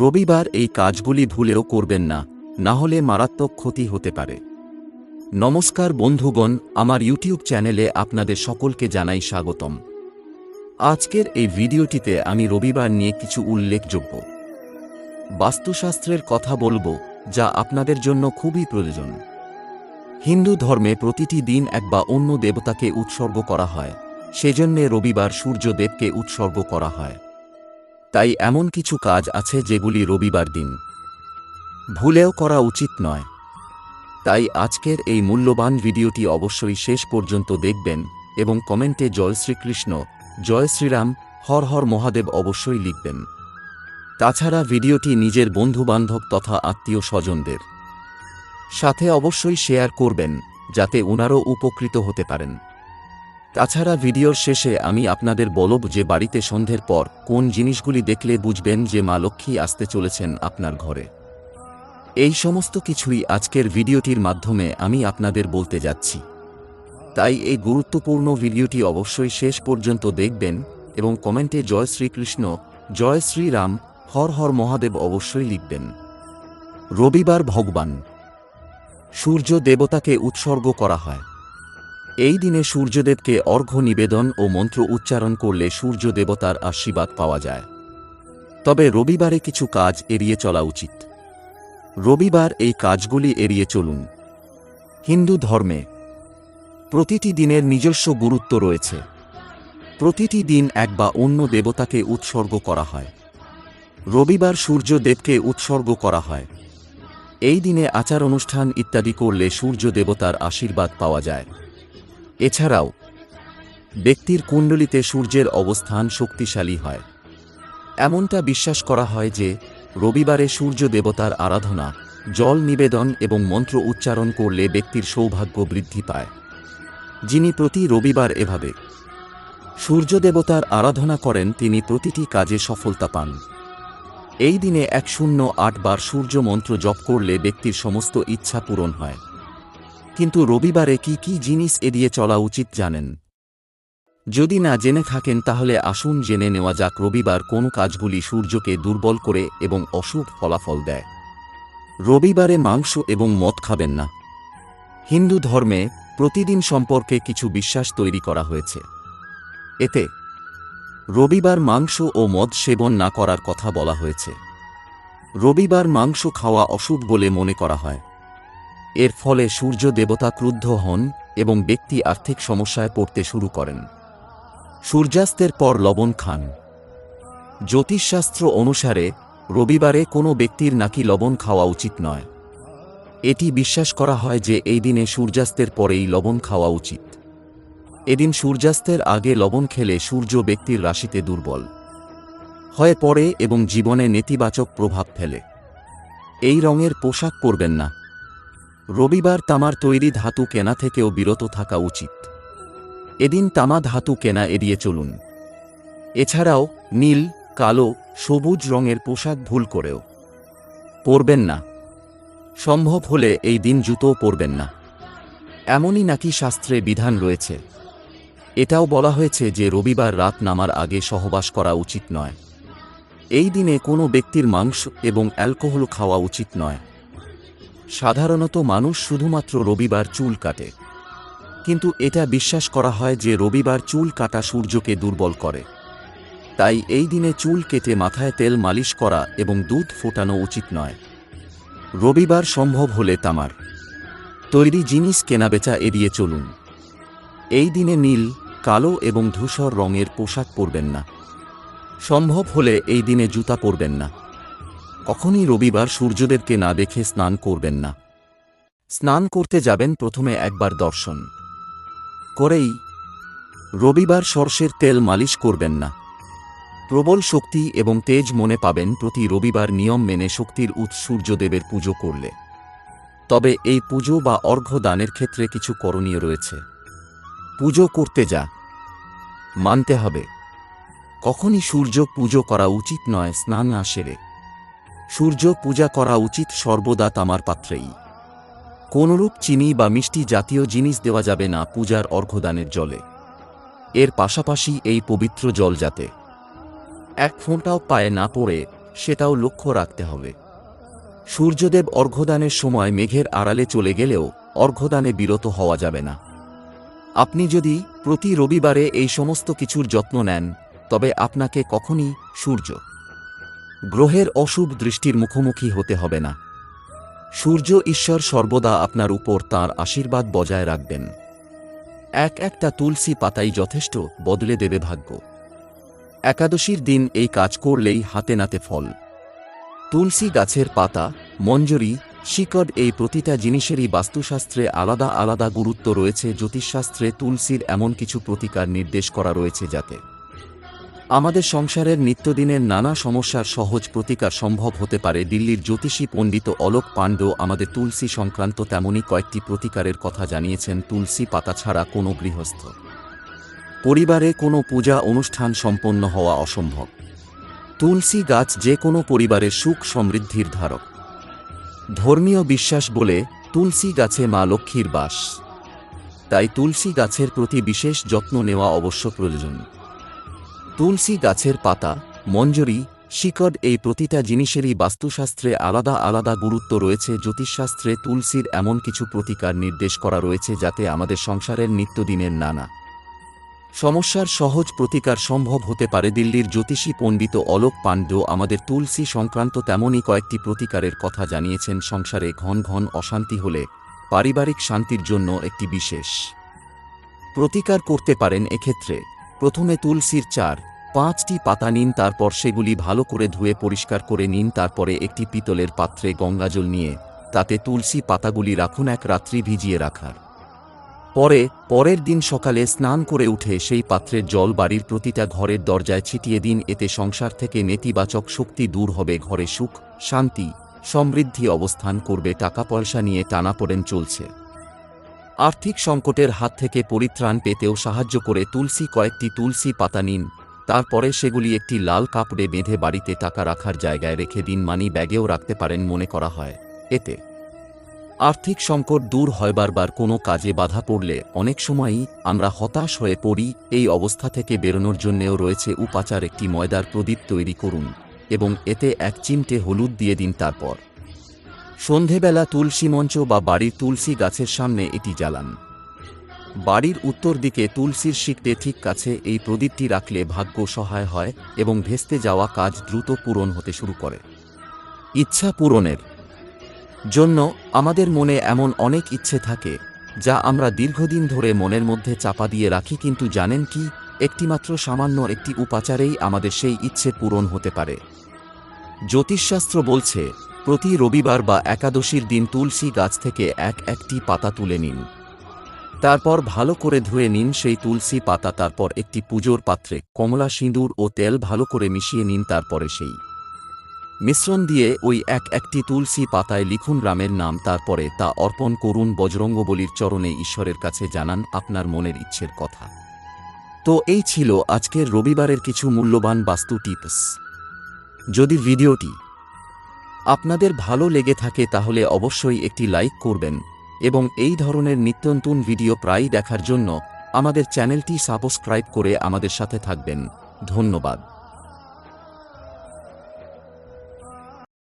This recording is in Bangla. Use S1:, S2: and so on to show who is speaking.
S1: রবিবার এই কাজগুলি ভুলেও করবেন না না হলে মারাত্মক ক্ষতি হতে পারে। নমস্কার বন্ধুগণ, আমার ইউটিউব চ্যানেলে আপনাদের সকলকে জানাই স্বাগতম। আজকের এই ভিডিওটিতে আমি রবিবার নিয়ে কিছু উল্লেখযোগ্য। বাস্তুশাস্ত্রের কথা বলব, যা আপনাদের জন্য খুবই প্রয়োজন। হিন্দু ধর্মে প্রতিটি দিন এক বা অন্য দেবতাকে উৎসর্গ করা হয়, সেজন্যে রবিবার সূর্যদেবকে উৎসর্গ করা হয়। তাই এমন কিছু কাজ আছে যেগুলি রবিবার দিন। ভুলেও করা উচিত নয়। তাই আজকের এই মূল্যবান ভিডিওটি অবশ্যই শেষ পর্যন্ত দেখবেন এবং কমেন্টে জয় শ্রীকৃষ্ণ, জয় শ্রীরাম, হর হর মহাদেব অবশ্যই লিখবেন। তাছাড়া ভিডিওটি নিজের বন্ধুবান্ধব তথা আত্মীয় স্বজনদের সাথে অবশ্যই শেয়ার করবেন, যাতে ওনারও উপকৃত হতে পারেন। তাছাড়া ভিডিওর শেষে আমি আপনাদের বলব যে বাড়িতে সন্ধ্যের পর কোন জিনিসগুলি দেখলে বুঝবেন যে মা লক্ষ্মী আসতে চলেছেন আপনার ঘরে। এই সমস্ত কিছুই আজকের ভিডিওটির মাধ্যমে আমি আপনাদের বলতে যাচ্ছি। তাই এই গুরুত্বপূর্ণ ভিডিওটি অবশ্যই শেষ পর্যন্ত দেখবেন এবং কমেন্টে জয় শ্রীকৃষ্ণ, জয় শ্রীরাম, হর হর মহাদেব অবশ্যই লিখবেন। রবিবার ভগবান। সূর্য দেবতাকে উৎসর্গ করা হয়। এই দিনে সূর্যদেবকে অর্ঘ্য নিবেদন ও মন্ত্র উচ্চারণ করলে সূর্য দেবতার আশীর্বাদ পাওয়া যায়। তবে রবিবারে কিছু কাজ এড়িয়ে চলা উচিত। রবিবার এই কাজগুলি এড়িয়ে চলুন। হিন্দু ধর্মে প্রতিটি দিনের নিজস্ব গুরুত্ব রয়েছে। প্রতিটি দিন এক বা অন্য দেবতাকে উৎসর্গ করা হয়। রবিবার সূর্যদেবকে উৎসর্গ করা হয়। এই দিনে আচার অনুষ্ঠান ইত্যাদি করলে সূর্য দেবতার আশীর্বাদ পাওয়া যায়। এছাড়াও, ব্যক্তির কুণ্ডলিতে সূর্যের অবস্থান শক্তিশালী হয়। এমনটা বিশ্বাস করা হয় যে, রবিবারে সূর্য দেবতার আরাধনা, জল নিবেদন এবং মন্ত্র উচ্চারণ করলে ব্যক্তির সৌভাগ্য বৃদ্ধি পায়। যিনি প্রতি রবিবার এভাবে সূর্য দেবতার আরাধনা করেন, তিনি প্রতিটি কাজে সফলতা পান। এই দিনে এক শূন্য আট বার সূর্য মন্ত্র জপ করলে ব্যক্তির সমস্ত ইচ্ছা পূরণ হয়। কিন্তু রবিবারে কি কি জিনিস এড়িয়ে চলা উচিত জানেন। যদি না জেনে থাকেন তাহলে আসুন জেনে নেওয়া যাক রবিবার কোন কাজগুলি সূর্যকে দুর্বল করে এবং অশুভ ফলাফল দেয়। রবিবারে মাংস এবং মদ খাবেন না। হিন্দু ধর্মে প্রতিদিন সম্পর্কে কিছু বিশ্বাস তৈরি করা হয়েছে। এতে রবিবার মাংস ও মদ সেবন না করার কথা বলা হয়েছে। রবিবার মাংস খাওয়া অশুভ বলে মনে করা হয়। এর ফলে সূর্য দেবতা ক্রুদ্ধ হন এবং ব্যক্তি আর্থিক সমস্যায় পড়তে শুরু করেন। সূর্যাস্তের পর লবণ খান। জ্যোতিষশাস্ত্র অনুসারে, রবিবারে কোনো ব্যক্তির নাকি লবণ খাওয়া উচিত নয়। এটি বিশ্বাস করা হয় যে এই দিনে সূর্যাস্তের পরেই লবণ খাওয়া উচিত। এদিন সূর্যাস্তের আগে লবণ খেলে সূর্য ব্যক্তির রাশিতে দুর্বল হয়ে পড়ে এবং জীবনে নেতিবাচক প্রভাব ফেলে। এই রঙের পোশাক পরবেন না। রবিবার তামার তৈরি ধাতু কেনা থেকেও বিরত থাকা উচিত। এদিন তামা ধাতু কেনা এড়িয়ে চলুন। এছাড়াও নীল, কালো, সবুজ রঙের পোশাক ভুল করেও। পরবেন না। সম্ভব হলে এই দিন জুতোও পরবেন না। এমনই নাকি শাস্ত্রে বিধান রয়েছে। এটাও বলা হয়েছে যে রবিবার রাত নামার আগে সহবাস করা উচিত নয়। এই দিনে কোনো ব্যক্তির মাংস এবং অ্যালকোহল খাওয়া উচিত নয়। সাধারণত মানুষ শুধুমাত্র রবিবার চুল কাটে। কিন্তু এটা বিশ্বাস করা হয় যে রবিবার চুল কাটা সূর্যকে দুর্বল করে। তাই এই দিনে চুল কেটে মাথায় তেল মালিশ করা এবং দুধ ফোটানো উচিত নয়। রবিবার সম্ভব হলে তামার। তৈরি জিনিস কেনাবেচা এড়িয়ে চলুন। এই দিনে নীল, কালো এবং ধূসর রঙের পোশাক পরবেন না। সম্ভব হলে এই দিনে জুতা পরবেন না। কখনই রবিবার সূর্যদেবকে না দেখে স্নান করবেন না। স্নান করতে যাবেন প্রথমে একবার দর্শন। করেই রবিবার সর্ষের তেল মালিশ করবেন না। প্রবল শক্তি এবং তেজ মনে পাবেন প্রতি রবিবার নিয়ম মেনে শক্তির উৎস সূর্যদেবের পুজো করলে। তবে এই পুজো বা অর্ঘ্য দানের ক্ষেত্রে কিছু করণীয় রয়েছে। পুজো করতে যা। মানতে হবে। কখনই সূর্য পুজো করা উচিত নয়, স্নান না সেরে সূর্য পূজা করা উচিত সর্বদা তামার পাত্রেই। কোনরূপ চিনি বা মিষ্টি জাতীয় জিনিস দেওয়া যাবে না পূজার অর্ঘ্যদানের জলে। এর পাশাপাশি এই পবিত্র জল যাতে এক ফোঁটাও পায়ে না পড়ে, সেটাও লক্ষ্য রাখতে হবে। সূর্যদেব অর্ঘ্যদানের সময় মেঘের আড়ালে চলে গেলেও অর্ঘ্যদানে বিরত হওয়া যাবে না। আপনি যদি প্রতি রবিবারে এই সমস্ত কিছুর যত্ন নেন, তবে আপনাকে কখনই সূর্য গ্রহের অশুভ দৃষ্টির মুখোমুখি হতে হবে না। সূর্য ঈশ্বর সর্বদা আপনার উপর তার আশীর্বাদ বজায় রাখবেন। এক একটা তুলসী পাতাই যথেষ্ট, বদলে দেবে ভাগ্য। একাদশীর দিন এই কাজ করলেই হাতে নাতে ফল। তুলসী গাছের পাতা, মঞ্জরি, শিকড় এই প্রতিটা জিনিসেরই বাস্তুশাস্ত্রে আলাদা আলাদা গুরুত্ব রয়েছে, জ্যোতিষশাস্ত্রে তুলসীর এমন কিছু প্রতিকার নির্দেশ করা রয়েছে যাতে আমাদের সংসারের নিত্যদিনের নানা সমস্যার সহজ প্রতিকার সম্ভব হতে পারে। দিল্লির জ্যোতিষী পণ্ডিত অলোক পাণ্ড আমাদের তুলসী সংক্রান্ত তেমনই কয়েকটি প্রতিকারের কথা জানিয়েছেন তুলসী পাতা ছাড়া কোনো গৃহস্থ। পরিবারে কোনো পূজা অনুষ্ঠান সম্পন্ন হওয়া অসম্ভব। তুলসী গাছ যে কোনো পরিবারের সুখ সমৃদ্ধির ধারক। ধর্মীয় বিশ্বাস বলে তুলসী গাছে মা লক্ষ্মীর বাস। তাই তুলসী গাছের প্রতি বিশেষ যত্ন নেওয়া অবশ্য প্রয়োজন। তুলসী গাছের পাতা, মঞ্জরি, শিকড় এই প্রতিটা জিনিসেরই বাস্তুশাস্ত্রে আলাদা আলাদা গুরুত্ব রয়েছে। জ্যোতিষশাস্ত্রে তুলসীর এমন কিছু প্রতিকার নির্দেশ করা রয়েছে যাতে আমাদের সংসারের নিত্যদিনের নানা সমস্যার সহজ প্রতিকার সম্ভব হতে পারে। দিল্লির জ্যোতিষী পণ্ডিত অলোক পাণ্ড আমাদের তুলসী সংক্রান্ত তেমনই কয়েকটি প্রতিকারের কথা জানিয়েছেন। সংসারে ঘন ঘন অশান্তি হলে পারিবারিক শান্তির জন্য একটি বিশেষ প্রতিকার করতে পারেন এক্ষেত্রে। প্রথমে তুলসীর চার, পাঁচটি পাতা নিন, তারপর সেগুলি ভালো করে ধুয়ে পরিষ্কার করে নিন, তারপরে একটি পিতলের পাত্রে গঙ্গাজল নিয়ে, তাতে তুলসী পাতাগুলি রাখুন, এক রাত্রি ভিজিয়ে রাখার। পরে, পরের দিন সকালে স্নান করে উঠে সেই পাত্রের জল বাড়ির প্রতিটা ঘরের দরজায় ছিটিয়ে দিন, এতে সংসার থেকে নেতিবাচক শক্তি দূর হবে, ঘরে সুখ, শান্তি, সমৃদ্ধি অবস্থান করবে, টাকা পয়সা নিয়ে টানাপোড়েন চলছে। আর্থিক সংকটের হাত থেকে পরিত্রাণ পেতেও সাহায্য করে তুলসী কয়েকটি তুলসী পাতা নিন। তারপরে সেগুলি একটি লাল কাপড়ে বেঁধে বাড়িতে টাকা রাখার জায়গায় রেখে দিন। মানি ব্যাগেও রাখতে পারেন মনে করা হয়। এতে আর্থিক সংকট দূর হয় বারবার। কোনো কাজে বাধা পড়লে অনেক সময়ই আমরা হতাশ হয়ে পড়ি। এই অবস্থা থেকে বেরোনোর জন্যেও রয়েছে উপাচার। একটি ময়দার প্রদীপ তৈরি করুন এবং এতে এক চিমটে হলুদ দিয়ে দিন তারপর। সন্ধেবেলা তুলসী মঞ্চ বা বাড়ির তুলসী গাছের সামনে এটি জ্বালান। বাড়ির উত্তর দিকে তুলসীর শিখতে ঠিক কাছে এই প্রদীপটি রাখলে ভাগ্য সহায় হয় এবং ভেস্তে যাওয়া কাজ দ্রুত পূরণ হতে শুরু করে। ইচ্ছা পূরণের জন্য আমাদের মনে এমন অনেক ইচ্ছে থাকে, যা আমরা দীর্ঘদিন ধরে মনের মধ্যে চাপা দিয়ে রাখি কিন্তু জানেন কি, একটিমাত্র সামান্য একটি উপাচারেই আমাদের সেই ইচ্ছে পূরণ হতে পারে। জ্যোতিষশাস্ত্র বলছে প্রতি রবিবার বা একাদশীর দিন তুলসী গাছ থেকে এক একটি পাতা তুলে নিন। তারপর ভালো করে ধুয়ে নিন সেই তুলসী পাতা, তারপর একটি পুজোর পাত্রে কমলা সিঁদুর ও তেল ভালো করে মিশিয়ে নিন, তারপরে সেই মিশ্রণ দিয়ে ওই এক একটি তুলসী পাতায় লিখুন রামের নাম, তারপরে তা অর্পণ করুন বজরঙ্গবলির চরণে ঈশ্বরের কাছে জানান আপনার মনের ইচ্ছের কথা। তো এই ছিল আজকের রবিবারের কিছু মূল্যবান বাস্তু টিপস। যদি ভিডিওটি আপনাদের ভালো লেগে থাকে তাহলে অবশ্যই একটি লাইক করবেন। এবং এই ধরনের নিত্যনতুন ভিডিও প্রায়ই দেখার জন্য আমাদের চ্যানেলটি সাবস্ক্রাইব করে আমাদের সাথে থাকবেন। ধন্যবাদ।